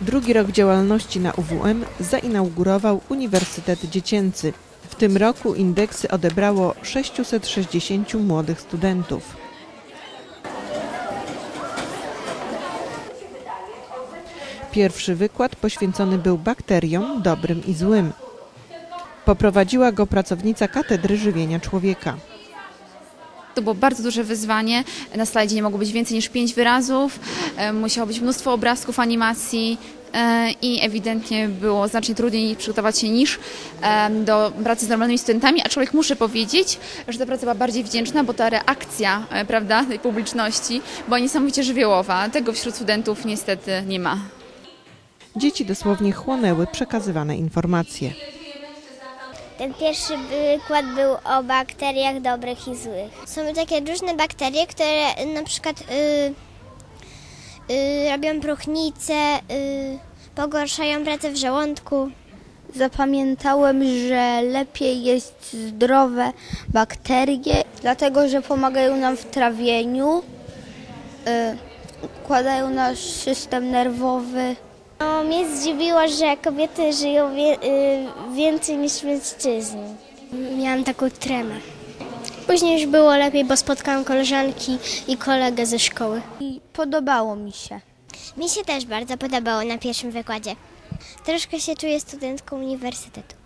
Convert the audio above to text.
Drugi rok działalności na UWM zainaugurował Uniwersytet Dziecięcy. W tym roku indeksy odebrało 660 młodych studentów. Pierwszy wykład poświęcony był bakteriom dobrym i złym. Poprowadziła go pracownica Katedry Żywienia Człowieka. To było bardzo duże wyzwanie. Na slajdzie nie mogło być więcej niż pięć wyrazów. E, Musiało być mnóstwo obrazków, animacji e, i ewidentnie było znacznie trudniej przygotować się niż e, do pracy z normalnymi studentami, aczkolwiek muszę powiedzieć, że ta praca była bardziej wdzięczna, bo ta reakcja prawda, tej publiczności była niesamowicie żywiołowa. Tego wśród studentów niestety nie ma. Dzieci dosłownie chłonęły przekazywane informacje. Ten pierwszy wykład był o bakteriach dobrych i złych. Są takie różne bakterie, które na przykład y, y, robią próchnicę, y, pogarszają pracę w żołądku. Zapamiętałem, że lepiej jeść zdrowe bakterie, dlatego że pomagają nam w trawieniu, y, układają nasz system nerwowy. No, mnie zdziwiło, że kobiety żyją wie, y, więcej niż mężczyźni. Miałam taką tremę. Później już było lepiej, bo spotkałam koleżanki i kolegę ze szkoły. I podobało mi się. Mi się też bardzo podobało na pierwszym wykładzie. Troszkę się czuję studentką uniwersytetu.